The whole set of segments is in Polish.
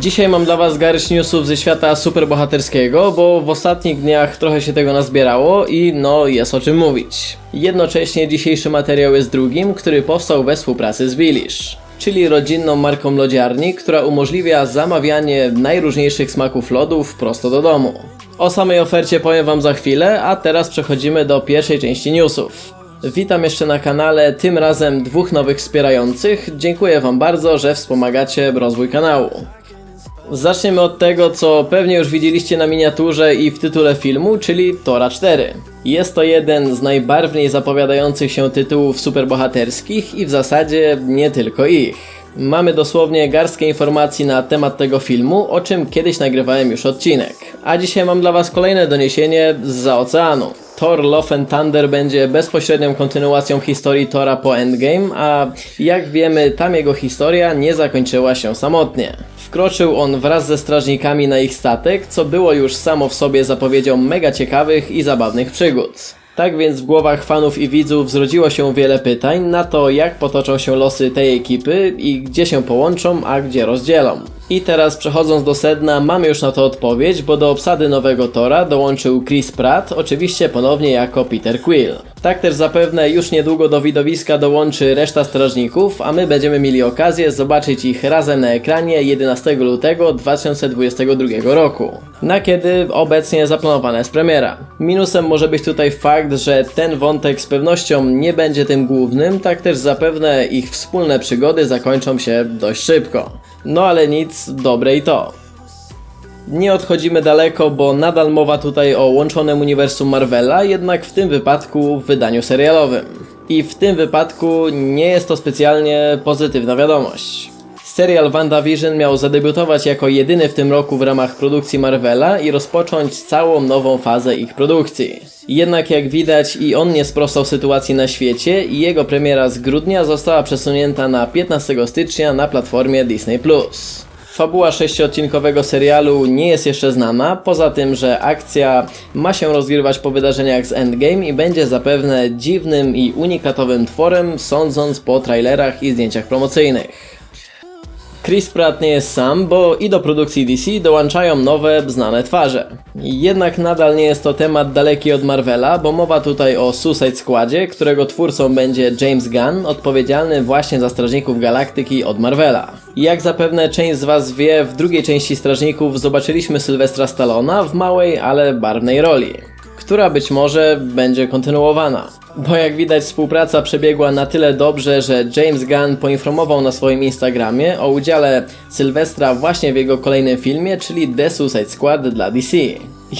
Dzisiaj mam dla Was garść newsów ze świata superbohaterskiego, bo w ostatnich dniach trochę się tego nazbierało i no jest o czym mówić. Jednocześnie dzisiejszy materiał jest drugim, który powstał we współpracy z Willish, czyli rodzinną marką lodziarni, która umożliwia zamawianie najróżniejszych smaków lodów prosto do domu. O samej ofercie powiem Wam za chwilę, a teraz przechodzimy do pierwszej części newsów. Witam jeszcze na kanale, tym razem dwóch nowych wspierających. Dziękuję Wam bardzo, że wspomagacie rozwój kanału. Zaczniemy od tego, co pewnie już widzieliście na miniaturze i w tytule filmu, czyli Tora 4. Jest to jeden z najbarwniej zapowiadających się tytułów superbohaterskich i w zasadzie nie tylko ich. Mamy dosłownie garstkę informacji na temat tego filmu, o czym kiedyś nagrywałem już odcinek. A dzisiaj mam dla Was kolejne doniesienie z oceanu. Thor Love and Thunder będzie bezpośrednią kontynuacją historii Tora po Endgame, a jak wiemy, tam jego historia nie zakończyła się samotnie. Wkroczył on wraz ze strażnikami na ich statek, co było już samo w sobie zapowiedzią mega ciekawych i zabawnych przygód. Tak więc w głowach fanów i widzów zrodziło się wiele pytań na to, jak potoczą się losy tej ekipy i gdzie się połączą, a gdzie rozdzielą. I teraz przechodząc do sedna, mamy już na to odpowiedź, bo do obsady nowego Tora dołączył Chris Pratt, oczywiście ponownie jako Peter Quill. Tak też zapewne już niedługo do widowiska dołączy reszta strażników, a my będziemy mieli okazję zobaczyć ich razem na ekranie 11 lutego 2022 roku, na kiedy obecnie zaplanowana jest premiera. Minusem może być tutaj fakt, że ten wątek z pewnością nie będzie tym głównym, tak też zapewne ich wspólne przygody zakończą się dość szybko. No ale nic, dobre i to. Nie odchodzimy daleko, bo nadal mowa tutaj o łączonym uniwersum Marvela, jednak w tym wypadku w wydaniu serialowym. I w tym wypadku nie jest to specjalnie pozytywna wiadomość. Serial WandaVision miał zadebiutować jako jedyny w tym roku w ramach produkcji Marvela i rozpocząć całą nową fazę ich produkcji. Jednak jak widać i on nie sprostał sytuacji na świecie i jego premiera z grudnia została przesunięta na 15 stycznia na platformie Disney+. Fabuła sześciodcinkowego serialu nie jest jeszcze znana, poza tym, że akcja ma się rozgrywać po wydarzeniach z Endgame i będzie zapewne dziwnym i unikatowym tworem, sądząc po trailerach i zdjęciach promocyjnych. Chris Pratt nie jest sam, bo i do produkcji DC dołączają nowe, znane twarze. Jednak nadal nie jest to temat daleki od Marvela, bo mowa tutaj o Suicide Squadzie, którego twórcą będzie James Gunn, odpowiedzialny właśnie za Strażników Galaktyki od Marvela. Jak zapewne część z Was wie, w drugiej części Strażników zobaczyliśmy Sylwestra Stallona w małej, ale barwnej roli która być może będzie kontynuowana. Bo jak widać współpraca przebiegła na tyle dobrze, że James Gunn poinformował na swoim Instagramie o udziale Sylwestra właśnie w jego kolejnym filmie, czyli The Suicide Squad dla DC.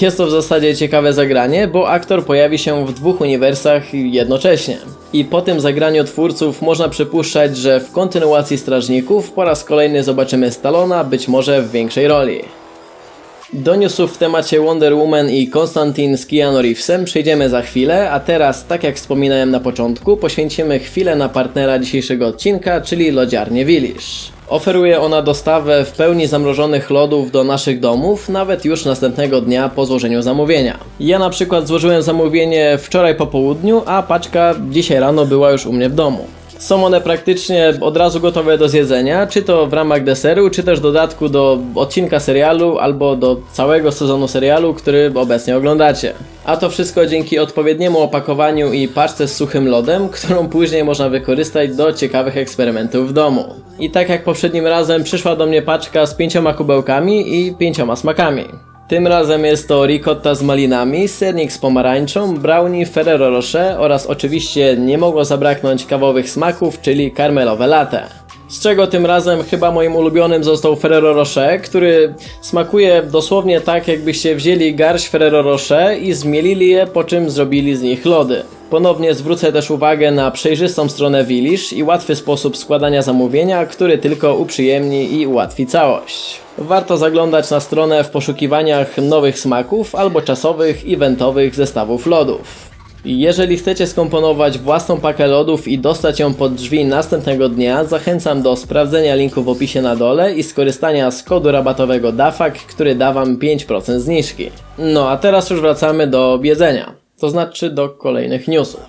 Jest to w zasadzie ciekawe zagranie, bo aktor pojawi się w dwóch uniwersach jednocześnie. I po tym zagraniu twórców można przypuszczać, że w kontynuacji Strażników po raz kolejny zobaczymy Stallona, być może w większej roli. Do newsów w temacie Wonder Woman i Konstantin z Keanu Reevesem przejdziemy za chwilę, a teraz, tak jak wspominałem na początku, poświęcimy chwilę na partnera dzisiejszego odcinka, czyli lodziarnię Willish. Oferuje ona dostawę w pełni zamrożonych lodów do naszych domów, nawet już następnego dnia po złożeniu zamówienia. Ja na przykład złożyłem zamówienie wczoraj po południu, a paczka dzisiaj rano była już u mnie w domu. Są one praktycznie od razu gotowe do zjedzenia, czy to w ramach deseru, czy też dodatku do odcinka serialu, albo do całego sezonu serialu, który obecnie oglądacie. A to wszystko dzięki odpowiedniemu opakowaniu i paczce z suchym lodem, którą później można wykorzystać do ciekawych eksperymentów w domu. I tak jak poprzednim razem przyszła do mnie paczka z pięcioma kubełkami i pięcioma smakami. Tym razem jest to ricotta z malinami, sernik z pomarańczą, brownie Ferrero Rocher oraz oczywiście nie mogło zabraknąć kawowych smaków, czyli karmelowe latte. Z czego tym razem chyba moim ulubionym został Ferrero Rocher, który smakuje dosłownie tak jakbyście wzięli garść Ferrero Rocher i zmielili je, po czym zrobili z nich lody. Ponownie zwrócę też uwagę na przejrzystą stronę Willish i łatwy sposób składania zamówienia, który tylko uprzyjemni i ułatwi całość. Warto zaglądać na stronę w poszukiwaniach nowych smaków albo czasowych, eventowych zestawów lodów. Jeżeli chcecie skomponować własną pakę lodów i dostać ją pod drzwi następnego dnia, zachęcam do sprawdzenia linku w opisie na dole i skorzystania z kodu rabatowego DAFAK, który da Wam 5% zniżki. No a teraz już wracamy do jedzenia, to znaczy do kolejnych newsów.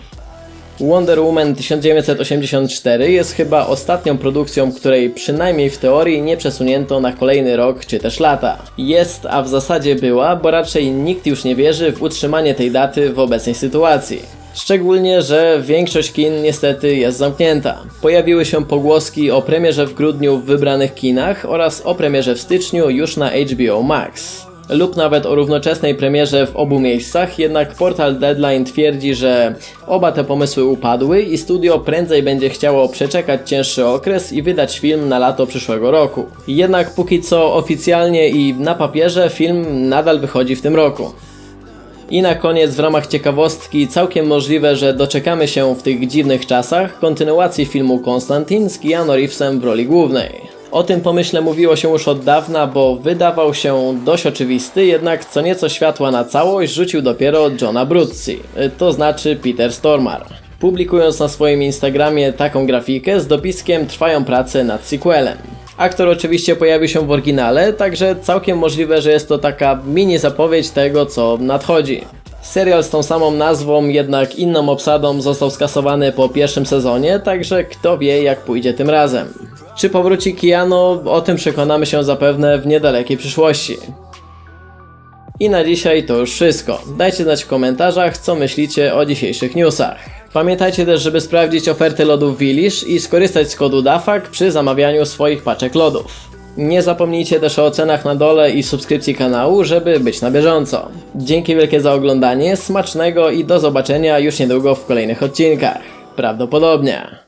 Wonder Woman 1984 jest chyba ostatnią produkcją, której przynajmniej w teorii nie przesunięto na kolejny rok czy też lata. Jest, a w zasadzie była, bo raczej nikt już nie wierzy w utrzymanie tej daty w obecnej sytuacji. Szczególnie, że większość kin niestety jest zamknięta. Pojawiły się pogłoski o premierze w grudniu w wybranych kinach oraz o premierze w styczniu już na HBO Max lub nawet o równoczesnej premierze w obu miejscach, jednak portal Deadline twierdzi, że oba te pomysły upadły i studio prędzej będzie chciało przeczekać cięższy okres i wydać film na lato przyszłego roku. Jednak póki co oficjalnie i na papierze film nadal wychodzi w tym roku. I na koniec w ramach ciekawostki całkiem możliwe, że doczekamy się w tych dziwnych czasach kontynuacji filmu Konstantin z Keanu Reevesem w roli głównej. O tym pomyśle mówiło się już od dawna, bo wydawał się dość oczywisty, jednak co nieco światła na całość rzucił dopiero Johna Bruzzi, to znaczy Peter Stormare. Publikując na swoim Instagramie taką grafikę z dopiskiem trwają prace nad sequelem. Aktor oczywiście pojawił się w oryginale, także całkiem możliwe, że jest to taka mini zapowiedź tego, co nadchodzi. Serial z tą samą nazwą, jednak inną obsadą został skasowany po pierwszym sezonie, także kto wie jak pójdzie tym razem. Czy powróci Keanu? O tym przekonamy się zapewne w niedalekiej przyszłości. I na dzisiaj to już wszystko. Dajcie znać w komentarzach, co myślicie o dzisiejszych newsach. Pamiętajcie też, żeby sprawdzić oferty lodów Willish i skorzystać z kodu DAFAK przy zamawianiu swoich paczek lodów. Nie zapomnijcie też o ocenach na dole i subskrypcji kanału, żeby być na bieżąco. Dzięki wielkie za oglądanie, smacznego i do zobaczenia już niedługo w kolejnych odcinkach. Prawdopodobnie.